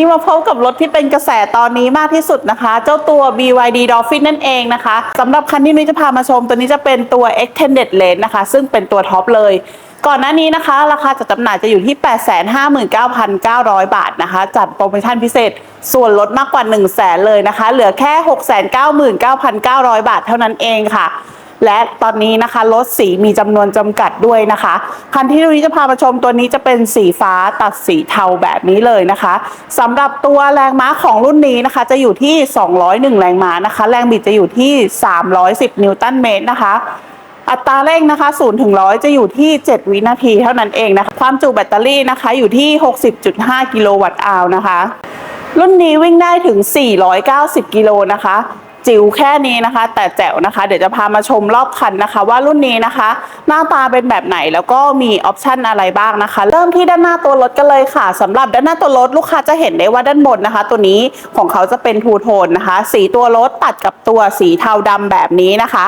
นี้มาพบกับรถที่เป็นกระแสตอนนี้มากที่สุดนะคะ เจ้าตัว BYD Dolphin นั่นเองนะคะสำหรับคันที่นุ้ยจะพามาชม ตัวนี้จะเป็นตัว Extended Range นะคะ ซึ่งเป็นตัวท็อปเลย ก่อนหน้านี้นะคะ ราคาจัดจำหน่ายจะอยู่ที่ 859,900 บาทนะคะ จัดโปรโมชั่นพิเศษ ส่วนลดมากกว่า 1 0 0 0 0แสนเลยนะคะ เหลือแค่ 699,900 บาทเท่านั้นเองค่ะ และตอนนี้นะคะรถสีมีจำนวนจำกัดด้วยนะคะ คันที่เราจะพามาชมตัวนี้จะเป็นสีฟ้าตัดสีเทาแบบนี้เลยนะคะสำหรับตัวแรงม้าของรุ่นนี้นะคะ จะอยู่ที่ 201 แรงม้านะคะ แรงบิดจะอยู่ที่ 310 นิวตันเมตรนะคะอัตราเร่งนะคะ0ถึง100 จะอยู่ที่ 7 วินาทีเท่านั้นเองนะคะ ความจุแบตเตอรี่นะคะอยู่ที่ 60.5 กิโลวัตต์อาวนะคะ รุ่นนี้วิ่งได้ถึง 490 กิโลนะคะ จิ๋วแค่นี้นะคะ แต่แจ๋วนะคะ เดี๋ยวจะพามาชมรอบคันนะคะ ว่ารุ่นนี้นะคะ หน้าตาเป็นแบบไหนแล้วก็มีออปชันอะไรบ้างนะคะ เริ่มที่ด้านหน้าตัวรถกันเลยค่ะสำหรับด้านหน้าตัวรถลูกค้าจะเห็นได้ว่าด้านบนนะคะ ตัวนี้ของเขาจะเป็นทูโทนนะคะ สีตัวรถตัดกับตัวสีเทาดำแบบนี้นะคะ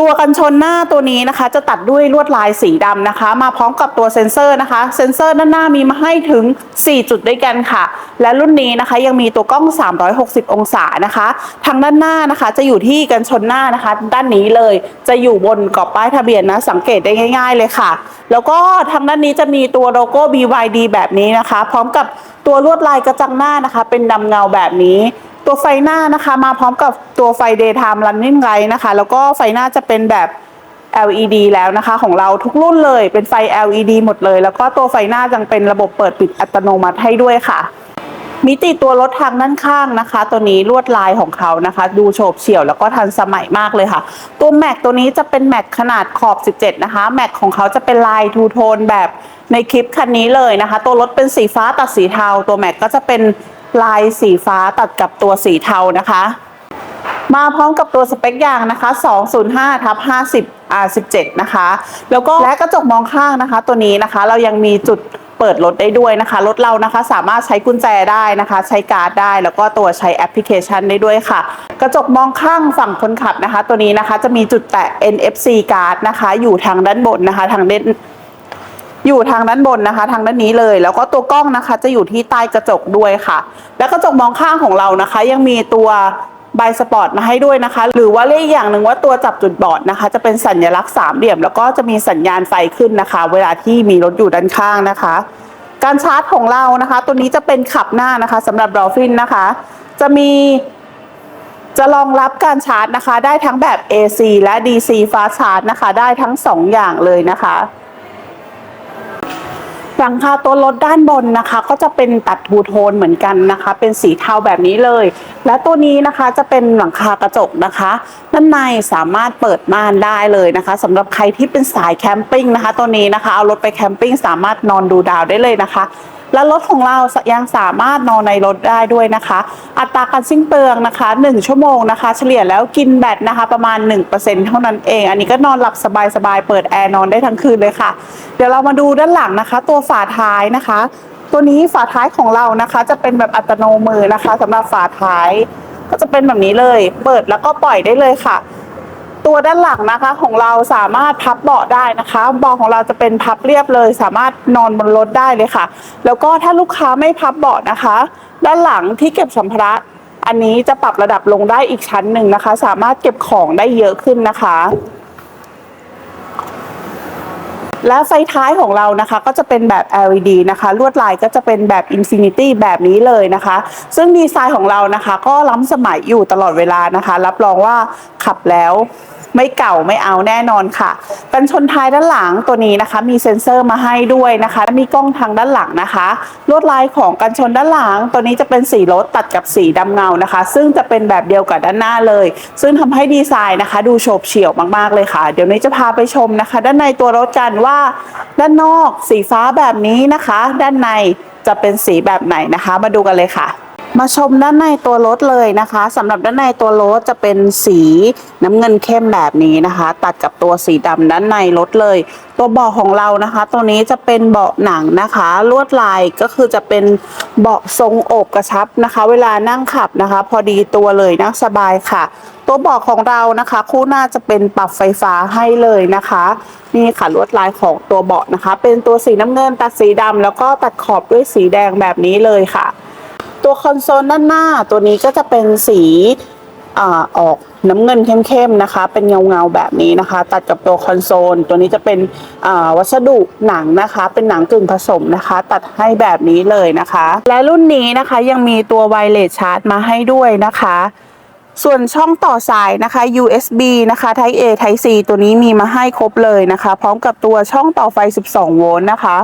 ตัวกันชนหน้าตัวนี้นะคะ จะตัดด้วยลวดลายสีดำนะคะ มาพร้อมกับตัวเซ็นเซอร์นะคะ เซ็นเซอร์ด้านหน้ามีมาให้ถึง 4 จุดด้วยกันค่ะ และรุ่นนี้นะคะยังมีตัวกล้อง 360 องศานะคะ ทางด้านหน้านะคะ จะอยู่ที่กันชนหน้านะคะ ด้านนี้เลยจะอยู่บนกรอบป้ายทะเบียนนะ สังเกตได้ง่าย ๆ เลยค่ะ แล้วก็ทางด้านนี้จะมีตัวโลโก้ BYD แบบนี้นะคะ พร้อมกับตัวลวดลายกระจังหน้านะคะ เป็นดำเงาแบบนี้ ตัวไฟหน้านะคะ มาพร้อมกับตัวไฟ daytime running light นะคะ แล้วก็ไฟหน้าจะเป็นแบบ LED แล้วนะคะ ของเราทุกรุ่นเลยเป็นไฟ LED หมดเลย แล้วก็ตัวไฟหน้ายังเป็นระบบเปิดปิดอัตโนมัติให้ด้วยค่ะ มิติตัวรถทางด้านข้างนะคะ ตัวนี้ลวดลายของเขานะคะ ดูโฉบเฉี่ยวแล้วก็ทันสมัยมากเลยค่ะ ตัวแม็กตัวนี้จะเป็นแม็กขนาดขอบ 17 นะคะแม็กของเขาจะเป็นลายทูโทนแบบในคลิปคันนี้เลยนะคะ ตัวรถเป็นสีฟ้าตัดสีเทา ตัวแม็กก็จะเป็น ลายสีฟ้าตัดกับตัวสีเทานะคะ มาพร้อมกับตัวสเปคยางนะคะ 205ทับ50 R17 นะคะ แล้วก็และกระจกมองข้างนะคะ ตัวนี้นะคะเรายังมีจุดเปิดรถได้ด้วยนะคะ รถเรานะคะสามารถใช้กุญแจได้นะคะ ใช้การ์ดได้ แล้วก็ตัวใช้แอปพลิเคชันได้ด้วยค่ะ กระจกมองข้างฝั่งคนขับนะคะ ตัวนี้นะคะจะมีจุดแตะ NFC การ์ดนะคะ อยู่ทางด้านบนนะคะ ทางเด่น อยู่ทางด้านบนนะคะ ทางด้านนี้เลย แล้วก็ตัวกล้องนะคะ จะอยู่ที่ใต้กระจกด้วยค่ะ และกระจกมองข้างของเรานะคะ ยังมีตัวใบสปอร์ตมาให้ด้วยนะคะ หรือว่าเรียกอีกอย่างหนึ่งว่าตัวจับจุดบอดนะคะ จะเป็นสัญลักษณ์สามเหลี่ยม แล้วก็จะมีสัญญาณไฟขึ้นนะคะ เวลาที่มีรถอยู่ด้านข้างนะคะ การชาร์จของเรานะคะ ตัวนี้จะเป็นขับหน้านะคะสำหรับดอลฟินนะคะ จะมีจะรองรับการชาร์จนะคะ ได้ทั้งแบบ AC และ DC Fast Charge นะคะ ได้ทั้ง 2 อย่างเลยนะคะ ลังคาตัวรถด้านบนนะคะ ก็จะเป็นตัดทูโทนเหมือนกันนะคะ เป็นสีเทาแบบนี้เลย และตัวนี้นะคะจะเป็นหลังคากระจกนะคะด้านในสามารถเปิดม่านได้เลยนะคะสำหรับใครที่เป็นสายแคมปิ้งนะคะ ตัวนี้นะคะเอารถไปแคมปิ้งสามารถนอนดูดาวได้เลยนะคะ และรถของเรายังสามารถนอนในรถได้ด้วยนะคะ อัตราการสิ้นเปลืองนะคะ 1 ชั่วโมงนะคะ เฉลี่ยแล้วกินแบตนะคะ ประมาณ 1%เท่านั้นเอง อันนี้ก็นอนหลับสบายๆเปิดแอร์นอนได้ทั้งคืนเลยค่ะ เดี๋ยวเรามาดูด้านหลังนะคะ ตัวฝาท้ายนะคะ ตัวนี้ฝาท้ายของเรานะคะ จะเป็นแบบอัตโนมือนะคะสำหรับฝาท้าย ก็จะเป็นแบบนี้เลย เปิดแล้วก็ปล่อยได้เลยค่ะ ตัวด้านหลังนะคะของเราสามารถพับเบาะได้นะคะเบาะของเราจะเป็นพับเรียบเลย สามารถนอนบนรถได้เลยค่ะ แล้วก็ถ้าลูกค้าไม่พับเบาะนะคะ ด้านหลังที่เก็บสัมภาระอันนี้จะปรับระดับลงได้อีกชั้นหนึ่งนะคะ สามารถเก็บของได้เยอะขึ้นนะคะ และไฟท้ายของเรานะคะ ก็จะเป็นแบบ LED นะคะ ลวดลายก็จะเป็นแบบ Infinity แบบนี้เลยนะคะ ซึ่งดีไซน์ของเรานะคะ ก็ล้ำสมัยอยู่ตลอดเวลานะคะ รับรองว่าขับแล้ว ไม่เก่าไม่เอาแน่นอนค่ะ กันชนท้ายด้านหลังตัวนี้นะคะ มีเซ็นเซอร์มาให้ด้วยนะคะและมีกล้องทางด้านหลังนะคะ ลวดลายของกันชนด้านหลัง ตัวนี้จะเป็นสีรถตัดกับสีดำเงานะคะ ซึ่งจะเป็นแบบเดียวกับด้านหน้าเลย ซึ่งทำให้ดีไซน์นะคะ ดูโฉบเฉี่ยวมากๆเลยค่ะ เดี๋ยวนี้จะพาไปชมนะคะ ด้านในตัวรถกันว่าด้านนอกสีฟ้าแบบนี้นะคะ ด้านในจะเป็นสีแบบไหนนะคะ มาดูกันเลยค่ะ มาชมด้านในตัวรถเลยนะคะสำหรับด้านในตัวรถจะเป็นสีน้ำเงินเข้มแบบนี้นะคะ ตัดกับตัวสีดำด้านในรถเลย ตัวเบาะของเรานะคะ ตัวนี้จะเป็นเบาะหนังนะคะ ลวดลายก็คือจะเป็นเบาะทรงอบกระชับนะคะ เวลานั่งขับนะคะ พอดีตัวเลยนั่งสบายค่ะ ตัวเบาะของเรานะคะ คู่หน้าจะเป็นปรับไฟฟ้าให้เลยนะคะ นี่ค่ะลวดลายของตัวเบาะนะคะ เป็นตัวสีน้ำเงินตัดสีดำแล้วก็ตัดขอบด้วยสีแดงแบบนี้เลยค่ะ ตัวคอนโซลด้านหน้าตัวนี้ก็จะเป็นสีออกน้ำเงินเข้มๆนะคะ เป็นเงาๆแบบนี้นะคะ ตัดกับตัวคอนโซล ตัวนี้จะเป็นวัสดุหนังนะคะ เป็นหนังกึ่งผสมนะคะ ตัดให้แบบนี้เลยนะคะ และรุ่นนี้นะคะยังมีตัวไวเลสชาร์จมาให้ด้วยนะคะ ส่วนช่องต่อสายนะคะ USB นะคะ Type A Type C ตัวนี้มีมาให้ครบเลยนะคะ พร้อมกับตัวช่องต่อไฟ 12 โวลต์นะคะ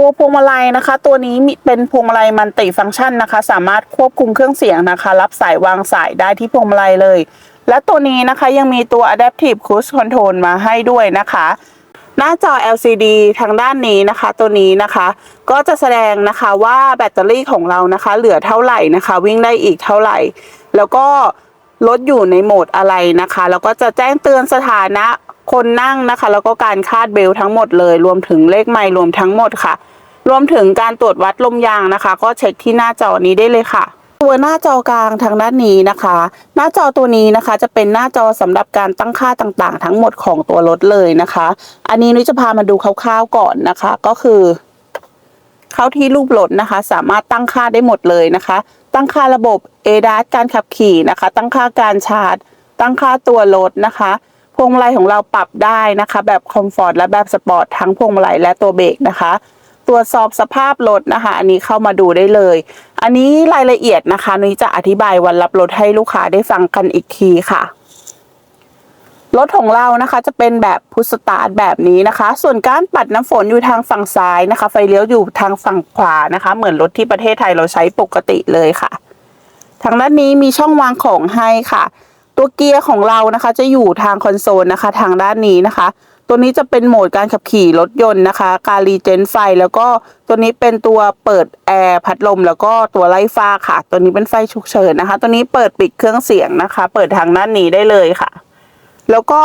ตัวพวงมาลัยนะคะ ตัวนี้มีเป็นพวงมาลัยมันติฟังก์ชันนะคะ สามารถควบคุมเครื่องเสียงนะคะ รับสายวางสายได้ที่พวงมาลัยเลย และตัวนี้นะคะยังมีตัว Adaptive Cruise Control มาให้ด้วยนะคะ หน้าจอ LCD ทางด้านนี้นะคะ ตัวนี้นะคะ ก็จะแสดงนะคะว่าแบตเตอรี่ของเรานะคะ เหลือเท่าไหร่นะคะ วิ่งได้อีกเท่าไหร่ แล้วก็รถอยู่ในโหมดอะไรนะคะ แล้วก็จะแจ้งเตือนสถานะ คนนั่งนะคะ แล้วก็การคาดเบลทั้งหมดเลย รวมถึงเลขไมล์รวมทั้งหมดค่ะ รวมถึงการตรวจวัดลมยางนะคะ ก็เช็คที่หน้าจอนี้ได้เลยค่ะตัวหน้าจอกลางทางด้านนี้นะคะ หน้าจอตัวนี้นะคะ จะเป็นหน้าจอสำหรับการตั้งค่าต่างๆ ทั้งหมดของตัวรถเลยนะคะ อันนี้นุ้ยจะพามาดูคร่าวๆก่อนนะคะ ก็คือ เข้าที่รูปรถนะคะ สามารถตั้งค่าได้หมดเลยนะคะ ตั้งค่าระบบ ADAS การขับขี่นะคะ ตั้งค่าการชาร์จ ตั้งค่าตัวรถนะคะ วงมาลัยของเราปรับได้นะคะ แบบคอมฟอร์ตและแบบสปอร์ตทั้งพวงมาลัยและตัวเบรกนะคะ ตรวจสอบสภาพรถนะคะ อันนี้เข้ามาดูได้เลย อันนี้รายละเอียดนะคะนุ้ยจะอธิบายวันรับรถให้ลูกค้าได้ฟังกันอีกทีค่ะรถของเรานะคะจะเป็นแบบพุสตาร์ทแบบนี้นะคะ ส่วนการปัดน้ำฝนอยู่ทางฝั่งซ้ายนะคะ ไฟเลี้ยวอยู่ทางฝั่งขวานะคะ เหมือนรถที่ประเทศไทยเราใช้ปกติเลยค่ะ ทางด้านนี้มีช่องวางของให้ค่ะ ตัวเกียร์ของเรานะคะจะอยู่ทางคอนโซลนะคะ ทางด้านนี้นะคะ ตัวนี้จะเป็นโหมดการขับขี่รถยนต์นะคะ การรีเจนไฟ แล้วก็ตัวนี้เป็นตัวเปิดแอร์พัดลม แล้วก็ตัวไล่ฟ้าค่ะ ตัวนี้เป็นไฟฉุกเฉินนะคะ ตัวนี้เปิดปิดเครื่องเสียงนะคะ เปิดทางด้านนี้ได้เลยค่ะ แล้วก็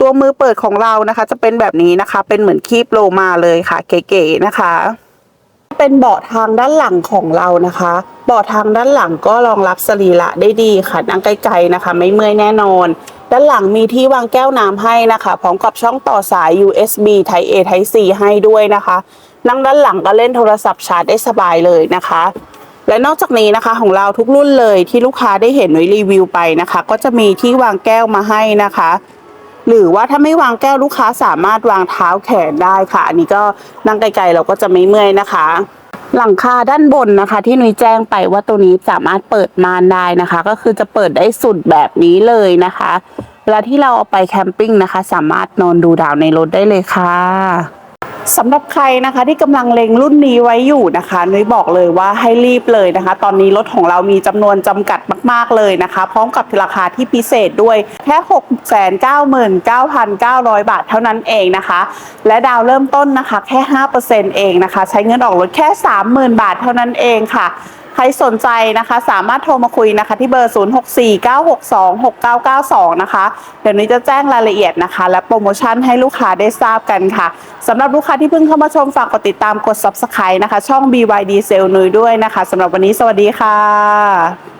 ตัวมือเปิดของเรานะคะ จะเป็นแบบนี้นะคะ เป็นเหมือนคีบโลมาเลยค่ะ เก๋ๆนะคะ เป็นเบาะทางด้านหลังของเรานะคะ บาะทางด้านหลังก็รองรับสรีระได้ดีค่ะนั่งไกลๆนะคะ ไม่เมื่อยแน่นอน ด้านหลังมีที่วางแก้วน้ำให้นะคะพร้อมกับช่องต่อสาย USB Type A Type C ให้ด้วยนะคะ นั่งด้านหลังก็เล่นโทรศัพท์ชาร์จได้สบายเลยนะคะ และนอกจากนี้นะคะของเราทุกรุ่นเลยที่ลูกค้าได้เห็นไว้รีวิวไปนะคะ ก็จะมีที่วางแก้วมาให้นะคะหรือว่าถ้าไม่วางแก้วลูกค้าสามารถวางเท้าแขนได้ค่ะ อันนี้ก็นั่งไกลๆเราก็จะไม่เมื่อยนะคะ หลังคาด้านบนนะคะ ที่นุ้ยแจ้งไปว่าตัวนี้สามารถเปิดมานได้นะคะ ก็คือจะเปิดได้สุดแบบนี้เลยนะคะเวลาที่เราเอาไปแคมปิ้งนะคะ สามารถนอนดูดาวในรถได้เลยค่ะ สำหรับใครนะคะที่กำลังเล็งรุ่นนี้ไว้อยู่นะคะนุ้ยบอกเลยว่าให้รีบเลยนะคะ ตอนนี้รถของเรามีจำนวนจำกัดมาก ๆ เลยนะคะ พร้อมกับราคาที่พิเศษด้วยแค่699,900 บาทเท่านั้นเองนะคะ และดาวเริ่มต้นนะคะแค่ 5%เองนะคะ ใช้เงินออกรถแค่ 30,000 บาทเท่านั้นเองค่ะ ใครสนใจนะคะสามารถโทรมาคุยนะคะ ที่เบอร์ 0649626992 นะคะ เดี๋ยวนี้จะแจ้งรายละเอียดนะคะ และโปรโมชั่นให้ลูกค้าได้ทราบกันค่ะสำหรับลูกค้าที่เพิ่งเข้ามาชมฝากกดติดตามกด subscribe นะคะ ช่อง BYD Sale นุยด้วยนะคะสำหรับวันนี้สวัสดีค่ะ